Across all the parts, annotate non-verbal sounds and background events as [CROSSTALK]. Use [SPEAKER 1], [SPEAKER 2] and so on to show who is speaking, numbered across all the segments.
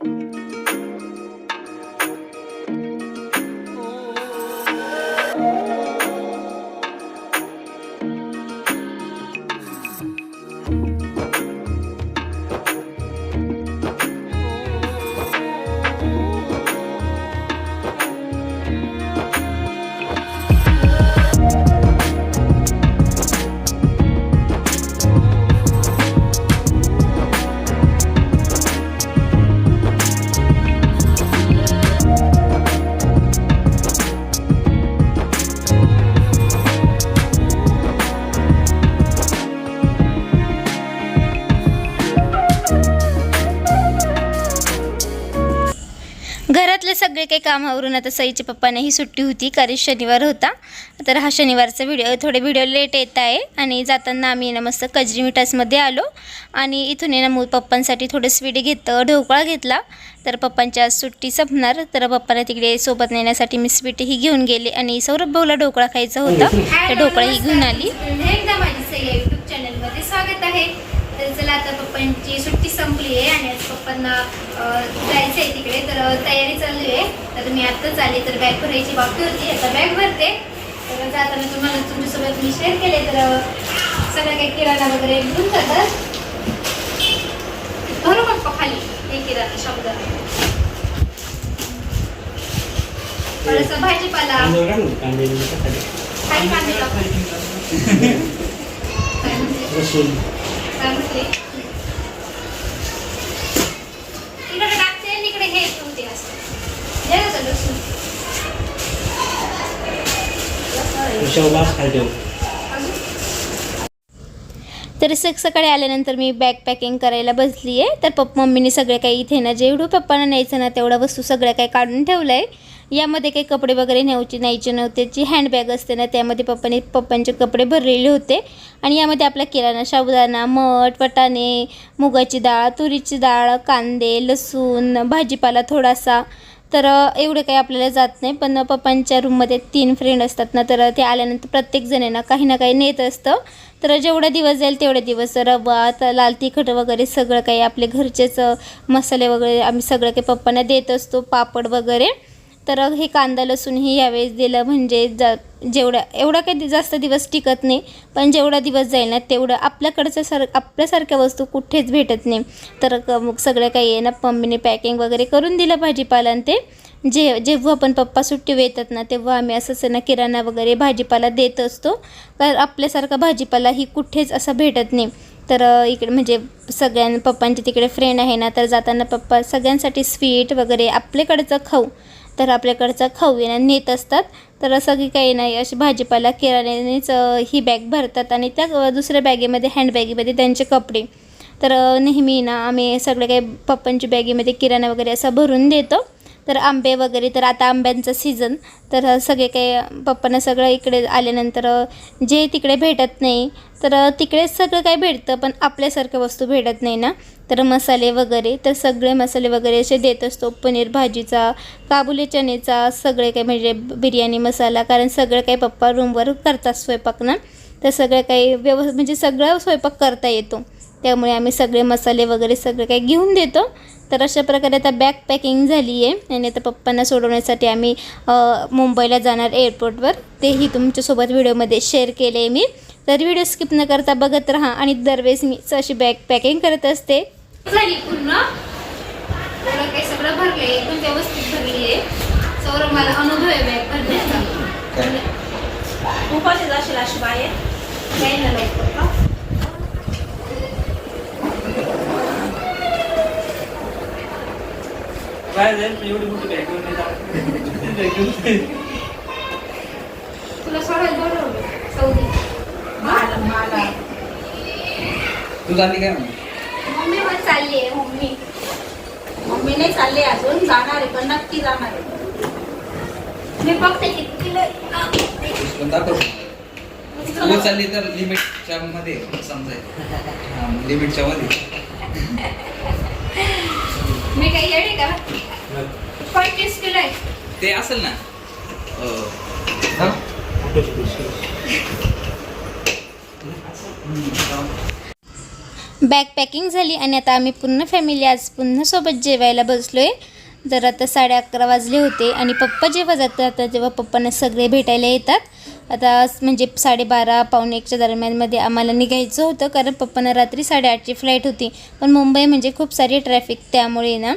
[SPEAKER 1] thank you सगळे काही कामावरून आता सईच्या पप्पांना ही सुट्टी होती कारण शनिवार होता. तर हा शनिवारचा व्हिडिओ थोडे व्हिडिओ लेट येत आहे आणि जाताना आम्ही ना मस्त कजरी मिठासमध्ये आलो आणि इथून येणं ना पप्पांसाठी थोडं स्वीट घेतं ढोकळा घेतला. तर पप्पांच्या सुट्टी संपणार तर पप्पांना तिकडे सोबत नेण्यासाठी मी स्वीट ही घेऊन गेले आणि सौरभ भाऊला ढोकळा खायचा होता. तर ढोकळा ही घेऊन आली.
[SPEAKER 2] एकदा माझी चॅनलमध्ये स्वागत आहे. तर चला आता पप्पांची सुट्टी संपली आहे आणि पप्पांना जायचं आहे तिकडे. तर तयारी चालू आहे. तर मी आत्ताच आले तर बॅग भरायची बाकी होती. आता बॅग भरते. तर जाताना तुम्हाला तुमच्यासोबत मी शेअर केले तर सगळं काही किराणा वगैरे घेऊन जातात. भरू पप्पा खाली. हे किराणा शब्द. थोडंसं भाजीपाला. खाली कांदे. काय म्हणते? [LAUGHS] काय म्हटले? इकडे टाकते आणि इकडे हे ठेवते असं. दे ना सगळं लसूण. अजून?
[SPEAKER 1] तर सकाळी आल्यानंतर मी बॅग पॅकिंग करायला बसली आहे तर पप्पा मम्मीने सगळे काही इथे ना जेवढं पप्पांना न्यायचं ना तेवढ्या वस्तू सगळ्या काही काढून ठेवलं आहे यामध्ये काही कपडे वगैरे न्यायचे न्यायचे नव्हते. जी हँडबॅग असते ना त्यामध्ये पप्पाने पप्पांचे कपडे भरलेले होते. आणि यामध्ये आपला किराणा साबुदाणा मठ वटाणे मुगाची डाळ तुरीची डाळ कांदे लसूण भाजीपाला थोडासा तर एवढं एवढे काही आपल्याला जात नाही. पण पप्पांच्या रूममध्ये तीन फ्रेंड असतात ना तर ते आल्यानंतर प्रत्येक ना काही ना काही नेत असतं. तर जेवढे दिवस जाईल तेवढे दिवस रवा लाल तिखट वगैरे सगळं काही आपले घरचेच मसाले वगैरे आम्ही सगळं काही पप्पांना देत असतो पापड वगैरे. तर हे कांदा लसूण हे यावेळेस दिलं. म्हणजे जा जेवढा एवढा काही जास्त दिवस टिकत नाही पण जेवढा दिवस जाईल ना तेवढं आपल्याकडचं सर आपल्यासारख्या वस्तू कुठेच भेटत नाही. तर मग सगळं काही आहे ना मम्मीने पॅकिंग वगैरे करून दिलं भाजीपाला आणि ते. जे जेव्हा पण पप्पा सुट्टी येतात ना तेव्हा आम्ही असंच ना किराणा वगैरे भाजीपाला देत असतो. कारण आपल्यासारखा भाजीपाला ही कुठेच असा भेटत नाही. तर इकडे म्हणजे सगळ्यां पप्पांचे तिकडे फ्रेंड आहे ना तर जाताना पप्पा सगळ्यांसाठी स्वीट वगैरे आपल्याकडचं खाऊ. तर आपल्याकडचा खाऊ आहे नेत असतात. तर सगळी काही नाही अशी भाजीपाला किराण्यानेच ही बॅग भरतात आणि त्या दुसऱ्या बॅगेमध्ये हँडबॅगेमध्ये त्यांचे कपडे. तर नेहमी ना आम्ही सगळे काही पप्पांच्या बॅगेमध्ये किराणा वगैरे असा भरून देतो. तर आंबे वगैरे तर आता आंब्यांचं सीझन तर सगळे काही पप्पांना सगळं इकडे आल्यानंतर जे तिकडे भेटत नाही तर तिकडे सगळं काही भेटतं पण आपल्यासारख्या वस्तू भेटत नाही ना. तर मसाले वगैरे तर सगळे मसाले वगैरे असे देत असतो. पनीर भाजीचा काबुली चणेचा सगळे काही म्हणजे बिर्याणी मसाला कारण सगळं काही पप्पा रूमवर करतात स्वयंपाक ना. तर सगळं काही व्यव म्हणजे सगळं स्वयंपाक करता येतो. त्यामुळे आम्ही सगळे मसाले वगैरे सगळे काही घेऊन देतो. तर अशा प्रकारे आता बॅग पॅकिंग झाली आहे. आणि आता पप्पांना सोडवण्यासाठी आम्ही मुंबईला जाणार एअरपोर्टवर तेही तुमच्यासोबत व्हिडिओमध्ये शेअर केले आहे मी. तर व्हिडिओ स्किप न करता बघत राहा. आणि दरवेळेस मी अशी बॅग पॅकिंग करत असते.
[SPEAKER 2] झाली पूर्ण. काही सगळं भरले एकदम व्यवस्थित भरली आहे सौरभ मला अनुभव आहे बॅग भरण्याचा.
[SPEAKER 3] उपाशी जाशील अशी बाहेर
[SPEAKER 2] काही ना लवकर
[SPEAKER 4] काय जाईल एवढी मोठी बॅग घेऊन नाही जात.
[SPEAKER 2] तुला सोडायला बोलवलं सौदी.
[SPEAKER 3] मला मला.
[SPEAKER 4] तू चालली काय म्हणून?
[SPEAKER 2] मम्मी पण चालली आहे मम्मी.
[SPEAKER 3] मम्मी नाही चालले अजून जाणार आहे पण नक्की जाणार आहे.
[SPEAKER 2] मी बघते किती
[SPEAKER 4] दाखव. तू चालली तर लिमिटच्या मध्ये समजाय लिमिटच्या मध्ये.
[SPEAKER 2] मी काही येडे का? पंचवीस किलो आहे
[SPEAKER 4] ते असेल ना.
[SPEAKER 1] बॅग पॅकिंग झाली आणि आता आम्ही पूर्ण फॅमिली आज पुन्हा सोबत जेवायला बसलो आहे तर आता साडे अकरा वाजले होते आणि पप्पा जेव्हा जातात तेव्हा पप्पांना सगळे भेटायला येतात. आता म्हणजे साडेबारा पावणे एकच्या दरम्यानमध्ये आम्हाला निघायचं होतं कारण पप्पांना रात्री साडेआठची फ्लाईट होती. पण मुंबई म्हणजे खूप सारी ट्रॅफिक त्यामुळे ना.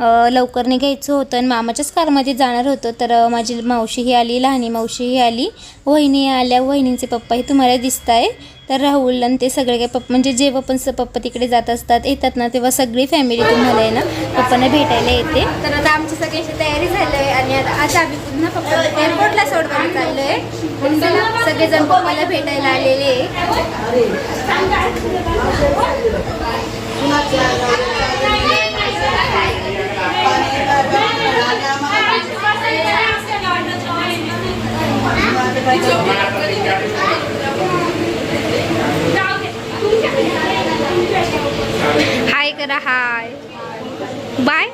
[SPEAKER 1] लवकर निघायचं होतं आणि मामाच्याच कारमध्ये जाणार होतं तर माझी मावशीही आली लहानी मावशीही आली वहिनी आल्या वहिनींचे पप्पाही तुम्हाला दिसत आहे तर राहुल आणि ते सगळे काही पप्पा म्हणजे जेव्हा पण स- पप्पा तिकडे जात असतात येतात ना तेव्हा सगळी फॅमिली तुम्हाला आहे ना पप्पांना भेटायला येते.
[SPEAKER 2] तर आता आमची सगळ्याची तयारी झाली आहे आणि आता आज आम्ही पुन्हा पप्पा एअरपोर्टला सोडवायला चाललो आहे. सगळेजण पप्पाला भेटायला आलेले आहे.
[SPEAKER 1] हाय करा हाय. बाय.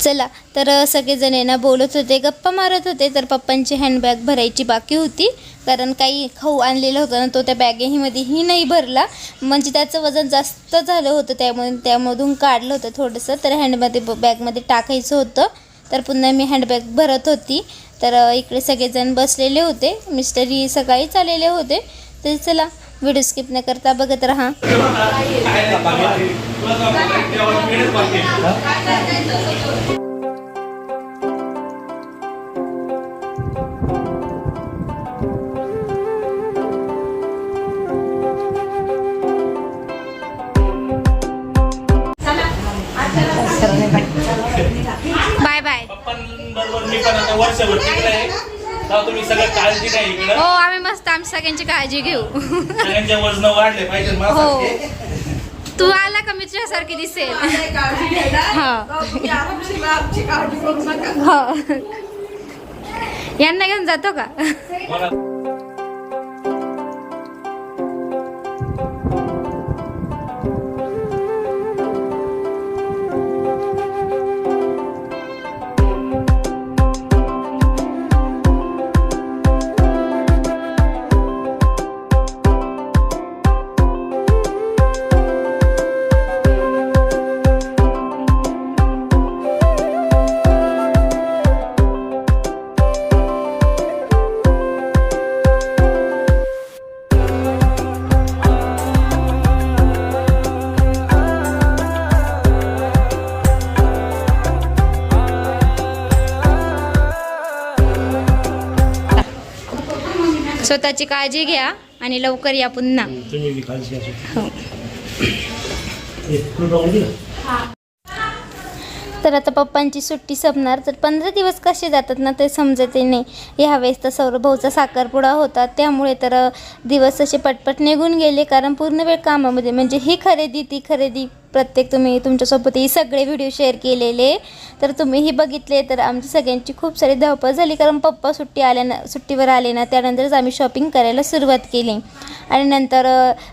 [SPEAKER 1] चला. तर सगळेजण येणं ना बोलत होते गप्पा मारत होते तर पप्पांची हँडबॅग भरायची बाकी होती. कारण काही खाऊ आणलेलं होतं ना तो त्या बॅगेहीमध्येही नाही भरला. म्हणजे त्याचं वजन जास्त झालं होतं त्यामुळे त्यामधून काढलं होतं थोडंसं. तर हँडमध्ये ब- बॅगमध्ये टाकायचं होतं. तर पुन्हा मी हँडबॅग भरत होती. तर इकडे सगळेजण बसलेले होते. मिस्टरी सकाळीच आलेले होते. तर चला व्हिडिओ स्किप न करता बघत राहा.
[SPEAKER 4] पप्पांबरोबर मी पण आता वर्षभर तिकडे तेव्हा तुम्ही सगळं काळजी नाही
[SPEAKER 1] हो आम्ही मस्त आम्ही सगळ्यांची काळजी घेऊ.
[SPEAKER 4] सगळ्यांचे वजन वाढले पाहिजे
[SPEAKER 1] हो.
[SPEAKER 4] माझ्यासारखे.
[SPEAKER 1] तू आला का मी तुझ्यासारखी दिसेल. हा हो. यांना घेऊन जातो का?
[SPEAKER 4] मला
[SPEAKER 1] स्वतःची काळजी घ्या आणि लवकर या पुन्हा. हो.
[SPEAKER 5] हे.
[SPEAKER 1] तर आता पप्पांची सुट्टी संपणार तर पंधरा दिवस कसे जातात ना ते समजते नाही. ह्यावेळेस तर सौरभाऊचा साखरपुडा होता त्यामुळे तर दिवस असे पटपट निघून गेले कारण पूर्ण वेळ कामामध्ये म्हणजे ही खरेदी ती खरेदी. प्रत्येक तुम्ही तुमच्यासोबतही सगळे व्हिडिओ शेअर केलेले. तर तुम्हीही बघितले तर आमची सगळ्यांची खूप सारी धावपळ झाली. कारण पप्पा सुट्टी आल्या सुट्टीवर आले ना त्यानंतरच आम्ही शॉपिंग करायला सुरुवात केली. आणि नंतर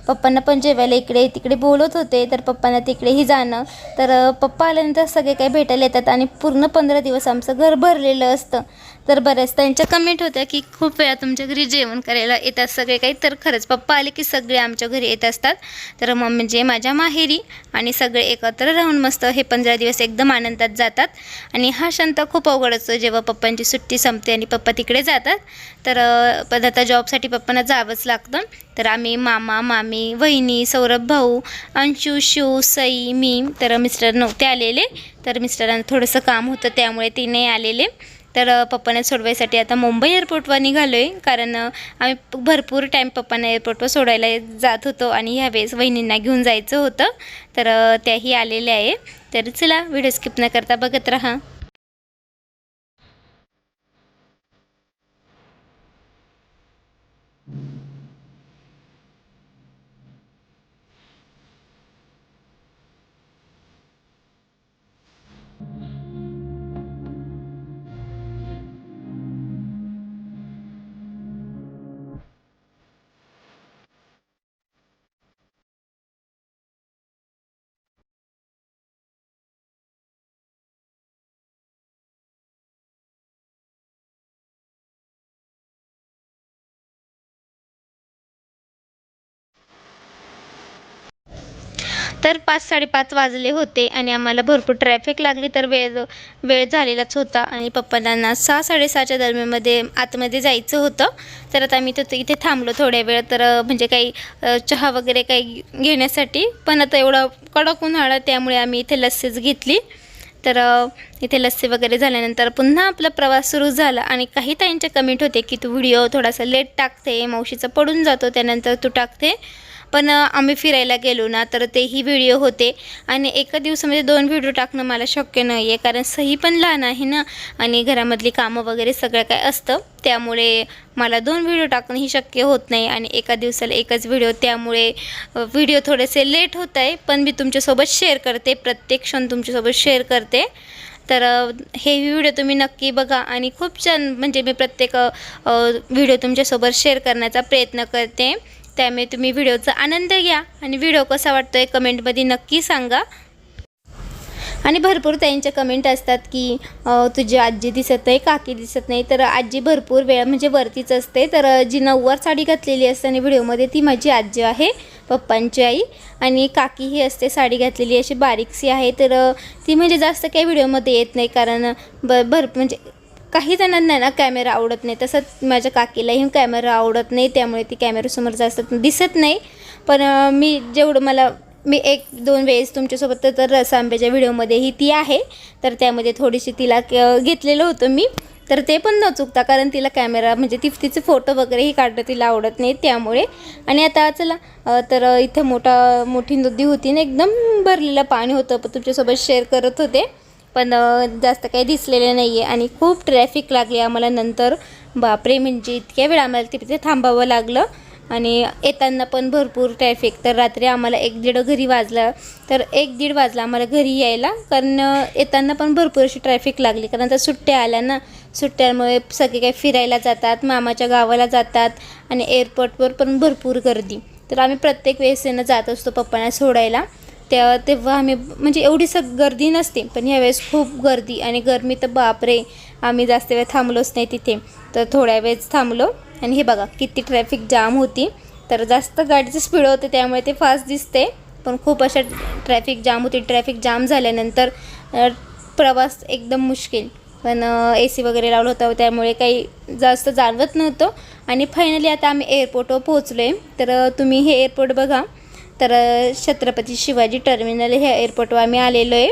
[SPEAKER 1] पप्पांना पण जेवायला इकडे तिकडे बोलत होते. तर पप्पांना तिकडेही जाणं. तर पप्पा आल्यानंतर सगळे काही भेटायला येतात. आणि पूर्ण पंधरा दिवस आमचं घर भरलेलं असतं. तर बऱ्याच त्यांच्या कमेंट होत्या की खूप वेळा तुमच्या घरी जेवण करायला येतात सगळे काही. तर खरंच पप्पा आले की सगळे आमच्या घरी येत असतात. तर मग म्हणजे माझ्या माहेरी आणि सगळे एकत्र राहून मस्त हे पंधरा दिवस एकदम आनंदात जातात. आणि हा शांत खूप अवघड असतो. जेव्हा पप्पांची सुट्टी संपते आणि पप्पा तिकडे जातात तर अ, पण आता जॉबसाठी पप्पांना जावंच लागतं. तर आम्ही मामा मामी वहिनी सौरभ भाऊ अंशू शिव सई मी तर मिस्टर नव्हते आलेले. तर मिस्टरांना थोडंसं काम होतं त्यामुळे ते नाही आलेले. तर पप्पाने पप्पांना सोडवायसाठी आता मुंबई एअरपोर्टवर निघालो आहे कारण आम्ही भरपूर टाईम पप्पांना एअरपोर्टवर सोडायला जात होतो आणि ह्यावेळेस वहिनींना घेऊन जायचं होतं. तर त्याही आलेल्या आहे. तर चला व्हिडिओ स्किप न करता बघत राहा. तर पाच साडेपाच वाजले होते आणि आम्हाला भरपूर ट्रॅफिक लागली तर वेळ वेळ झालेलाच होता आणि पप्पांना सहा साडेसहाच्या दरम्यानमध्ये आतमध्ये जायचं होतं. तर आता आम्ही तिथे इथे थांबलो थोड्या वेळ तर म्हणजे काही चहा वगैरे काही घेण्यासाठी पण आता एवढा कडक उन्हाळा त्यामुळे आम्ही इथे लस्सीच घेतली. तर इथे लस्सी वगैरे झाल्यानंतर पुन्हा आपला प्रवास सुरू झाला आणि काही ताईंचे कमेंट होते की तू व्हिडिओ थोडासा लेट टाकते मावशीचा पडून जातो त्यानंतर तू टाकते. पण आम्ही फिरायला गेलो ना तर तेही व्हिडिओ होते. आणि एका दिवसामध्ये दोन व्हिडिओ टाकणं मला शक्य नाही आहे कारण सही पण लहान आहे ना आणि घरामधली कामं वगैरे सगळं काय असतं. त्यामुळे मला दोन व्हिडिओ टाकणं ही शक्य होत नाही आणि एका दिवसाला एकच व्हिडिओ त्यामुळे व्हिडिओ थोडेसे लेट होत आहे पण मी तुमच्यासोबत शेअर करते. प्रत्येक क्षण तुमच्यासोबत शेअर करते. तर हे व्हिडिओ तुम्ही नक्की बघा आणि खूप छान म्हणजे मी प्रत्येक व्हिडिओ तुमच्यासोबत शेअर करण्याचा प्रयत्न करते. त्यामुळे तुम्ही व्हिडिओचा आनंद घ्या आणि व्हिडिओ कसा वाटतो आहे कमेंटमध्ये नक्की सांगा. आणि भरपूर त्यांच्या कमेंट असतात की तुझी आजी दिसत नाही काकी दिसत नाही तर आजी भरपूर वेळ म्हणजे वरतीच असते. तर जी नऊवार साडी घातलेली असते आणि व्हिडिओमध्ये ती माझी आजी आहे पप्पांची आई. आणि काकी ही असते साडी घातलेली अशी बारीकशी आहे. तर ती म्हणजे जास्त काही व्हिडिओमध्ये येत नाही कारण ब भर म्हणजे काही जणांना ना कॅमेरा आवडत नाही. तसंच माझ्या काकीलाही कॅमेरा आवडत नाही त्यामुळे ती कॅमेऱ्यासमोर जास्त दिसत नाही. पण मी जेवढं मला मी एक दोन वेळेस तुमच्यासोबत तर- रस रसांब्याच्या व्हिडिओमध्येही ती आहे. तर त्यामध्ये थोडीशी तिला क- घेतलेलं होतं मी. तर ते पण न चुकता कारण तिला कॅमेरा म्हणजे ती तिचे फोटो वगैरेही काढणं तिला आवडत नाही त्यामुळे. आणि आता चला तर इथं मोठा मोठी नदी होती ना एकदम भरलेलं पाणी होतं. पण तुमच्यासोबत शेअर करत होते. पण जास्त काही दिसलेले नाही आहे आणि खूप ट्रॅफिक लागली आम्हाला नंतर. बापरे म्हणजे इतक्या वेळ आम्हाला तिथे थांबावं लागलं आणि येताना पण भरपूर ट्रॅफिक तर रात्री आम्हाला एक दीड घरी वाजला. तर एक दीड वाजला आम्हाला घरी यायला. कारण येताना पण भरपूर अशी ट्रॅफिक लागली. कारण आता सुट्ट्या आल्या ना. सुट्ट्यांमुळे सगळे काही फिरायला जातात मामाच्या गावाला जातात आणि एअरपोर्टवर पण भरपूर गर्दी. तर आम्ही प्रत्येक वेळेस जात असतो पप्पांना सोडायला. त्या तेव्हा आम्ही म्हणजे एवढी सग गर्दी नसते पण ह्यावेळेस खूप गर्दी आणि गर्मी तर बापरे आम्ही जास्त वेळ थांबलोच नाही तिथे. तर थोड्या वेळच थांबलो आणि हे बघा किती ट्रॅफिक जाम होती. तर जास्त गाडीचं स्पीड होते त्यामुळे ते फास्ट दिसते पण खूप अशा ट्रॅफिक जाम होती. ट्रॅफिक जाम झाल्यानंतर प्रवास एकदम मुश्किल. पण ए सी वगैरे लावलं होतं त्यामुळे काही जास्त जाणवत नव्हतं. आणि फायनली आता आम्ही एअरपोर्टवर पोहोचलो आहे तर तुम्ही हे एअरपोर्ट बघा. तर छत्रपती शिवाजी टर्मिनल ह्या एअरपोर्टवर आम्ही आलेलो आहे.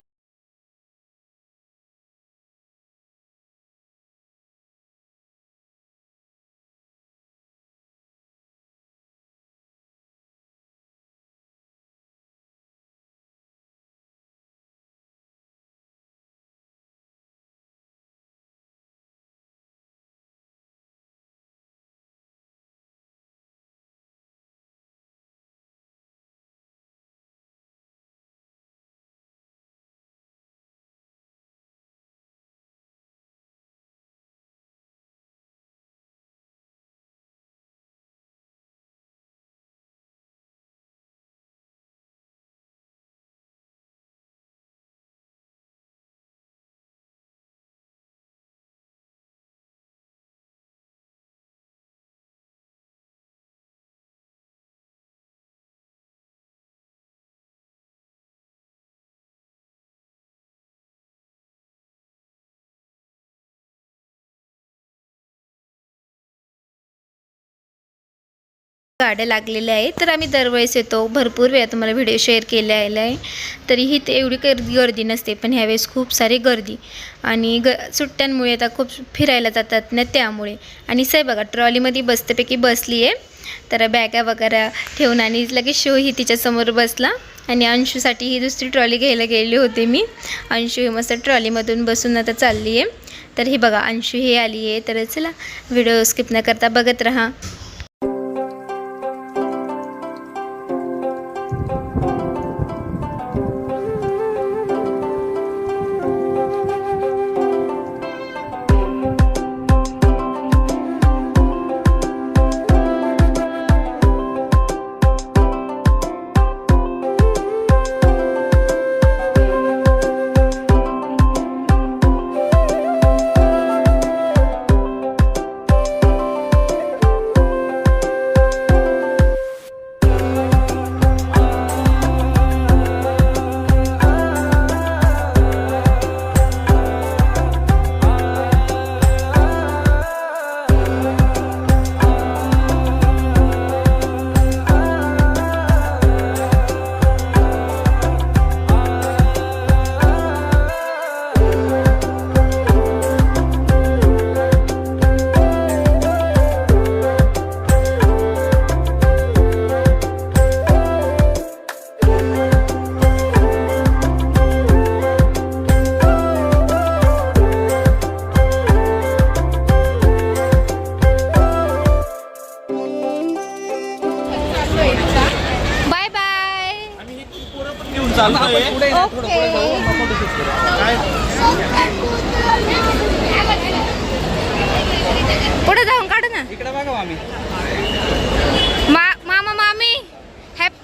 [SPEAKER 1] गाड्या लागलेल्या आहेत. तर आम्ही दरवेळेस येतो. भरपूर वेळा तुम्हाला व्हिडिओ शेअर केले आहे. तरीही ते एवढी गर्दी गर्दी नसते. पण ह्यावेळेस खूप सारी गर्दी. आणि ग सुट्ट्यांमुळे आता खूप फिरायला जातात ना त्यामुळे. आणि साहेब बघा ट्रॉलीमध्ये बसतेपैकी बसली आहे तर बॅगा वगैरे ठेवून आणि लगेच शो ही तिच्यासमोर बसला. आणि अंशूसाठी ही दुसरी ट्रॉली घ्यायला गेले होते मी. अंशू ही मस्त ट्रॉलीमधून बसून आता चालली आहे तर हे बघा अंशू ही आली आहे तर चला व्हिडिओ स्किप न करता बघत राहा.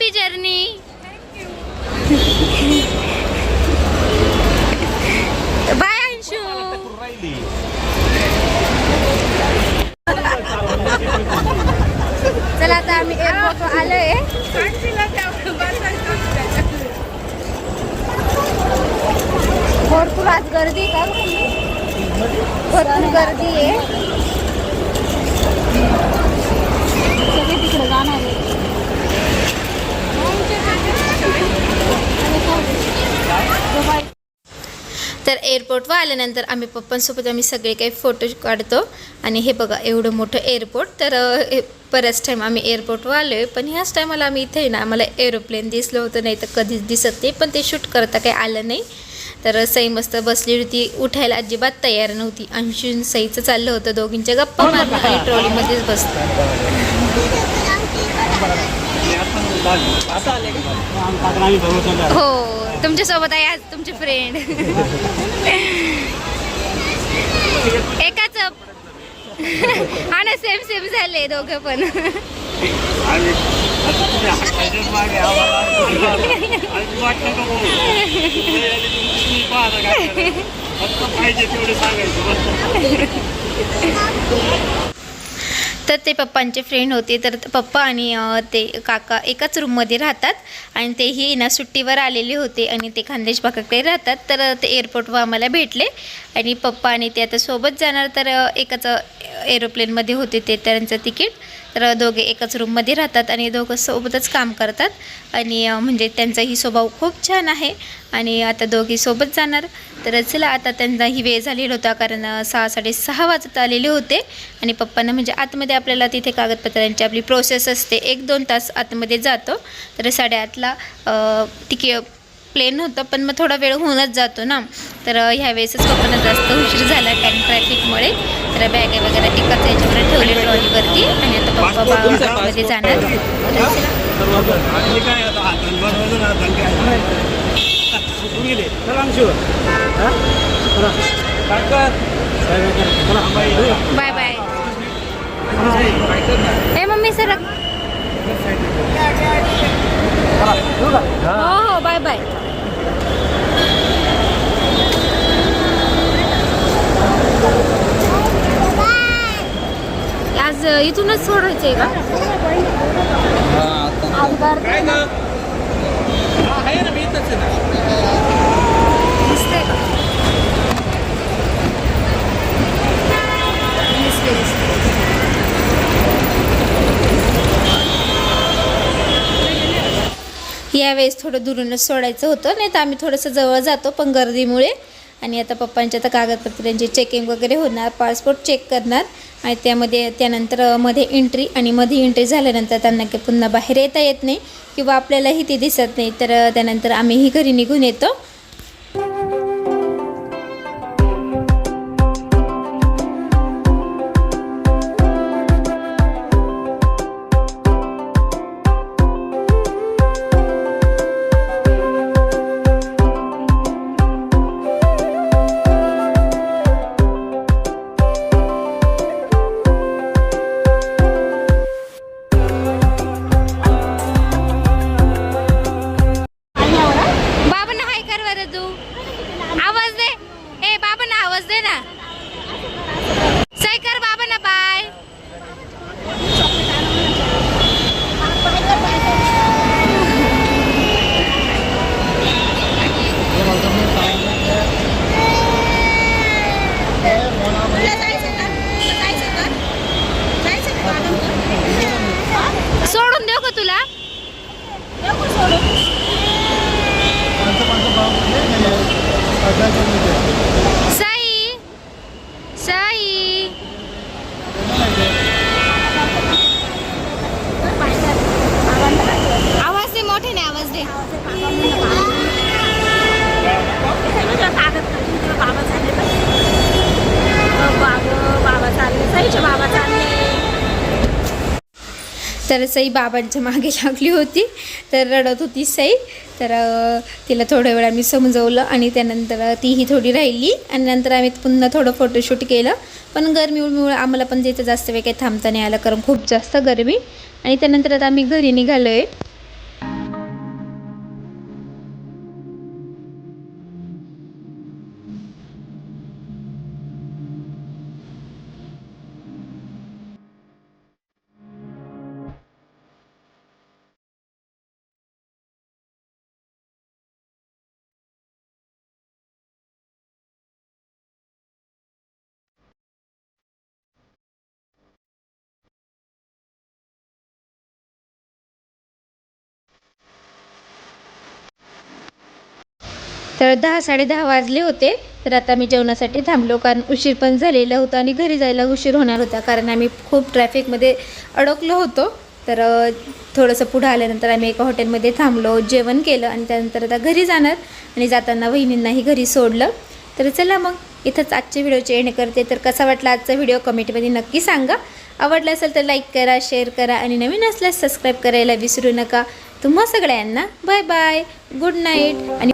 [SPEAKER 1] हॅप्पी जर्नी बाय अंशू चला आता आम्ही एअरपोर्ट आलोय. भरपूर आज गर्दी का? भरपूर गर्दी आहे
[SPEAKER 3] सगळे तिकडे जाणार आहे.
[SPEAKER 1] तर एअरपोर्टवर आल्यानंतर आम्ही पप्पांसोबत आम्ही सगळे काही फोटो काढतो. आणि हे बघा एवढं मोठं एअरपोर्ट तर हे बऱ्याच टाईम आम्ही एअरपोर्टवर आलो आहे पण ह्याच टायमाला आम्ही इथे ना आम्हाला एरोप्लेन दिसलं होतं नाही तर कधीच दिसत नाही. पण ते शूट करता काही आलं नाही. तर सई मस्त बसली होती. उठायला अजिबात तयार नव्हती. अंशून सईचं चाललं होतं. दोघींच्या गप्पा मारणं आणि ट्रॉलीमध्येच बसतो
[SPEAKER 6] असं आले का
[SPEAKER 1] हो तुमच्यासोबत आहे आज तुमचे फ्रेंड एकाच हा ना सेम सेम झाले दोघं पण.
[SPEAKER 5] पाहिजे तेवढे सांगायचं
[SPEAKER 1] तर ते पप्पांचे फ्रेंड होते. तर पप्पा आणि ते काका एकाच रूममध्ये राहतात. आणि तेही ना सुट्टीवर आलेले होते आणि ते खानदेश बाकाकडे राहतात. तर ते एअरपोर्टवर आम्हाला भेटले. आणि पप्पा आणि ते आता सोबत जाणार. तर एकाच एरोप्लेनमध्ये होते ते त्यांचं तिकीट. तर दोघे एकच रूममध्ये राहतात आणि दोघं सोबतच काम करतात. आणि म्हणजे त्यांचाही स्वभाव खूप छान आहे. आणि आता दोघी सोबत जाणार. तर चला आता त्यांचाही वेळ झालेला होता कारण सहा साडेसहा वाजत आलेले होते. आणि पप्पांना म्हणजे आतमध्ये आपल्याला तिथे कागदपत्रांची आपली प्रोसेस असते. एक दोन तास आतमध्ये जातो. तर साडेआठला तिकीट प्लेन होतं पण मग थोडा वेळ होऊनच जातो ना. तर ह्या वेळेसच पप्पांना जास्त उशीर झाला कारण ट्रॅफिकमुळे तर बॅगे वगैरे एकाच याच्यावर ठेवले ट्रॉलीवरती आणि आता पप्पा बाबामध्ये जाणार. बाय बाय ए मम्मी सर हो हो बाय बाय आज इथूनच सोडायचंय का?
[SPEAKER 6] हा,
[SPEAKER 1] का. यावेळेस थोडं दुरूनच सोडायचं होतं नाही तर आम्ही थोडंसं जवळ जातो पण गर्दीमुळे आणि आता पप्पांच्या आता कागदपत्रांची चेकिंग वगैरे होणार पासपोर्ट चेक करणार आणि त्यामध्ये त्यानंतरमध्ये एंट्री आणि मध्ये एंट्री झाल्यानंतर त्यांना काही पुन्हा बाहेर येता येत नाही किंवा आपल्यालाही ती दिसत नाही. तर त्यानंतर आम्हीही घरी निघून येतो. तर सई बाबांच्या मागे [LAUGHS] लागली होती. तर रडत होती सई. तर तिला थोड्या वेळा आम्ही समजवलं आणि त्यानंतर तीही थोडी राहिली आणि नंतर आम्ही पुन्हा थोडं फोटोशूट केलं. पण गरमीमुळे आम्हाला पण तिथं जास्त वेळ काही थांबता नाही आलं कारण खूप जास्त गरमी. आणि त्यानंतर आता आम्ही घरी निघालो आहे तर दहा साडेदहा वाजले होते. तर आता मी जेवणासाठी थांबलो कारण उशीर पण झालेला होता आणि घरी जायला उशीर होणार होता कारण आम्ही खूप ट्रॅफिकमध्ये अडकलो होतो. तर थोडंसं पुढं आल्यानंतर आम्ही एका हॉटेलमध्ये थांबलो जेवण केलं आणि त्यानंतर आता घरी जाणार आणि जाताना वहिनींनाही घरी सोडलं. तर चला मग इथंच आजच्या व्हिडिओचे एंड करते. तर कसा वाटला आजचा व्हिडिओ कमेंटमध्ये नक्की सांगा. आवडला असेल तर लाईक करा शेअर करा आणि नवीन असल्यास सबस्क्राईब करायला विसरू नका. तुम्हा सगळ्यांना बाय बाय गुड नाईट आणि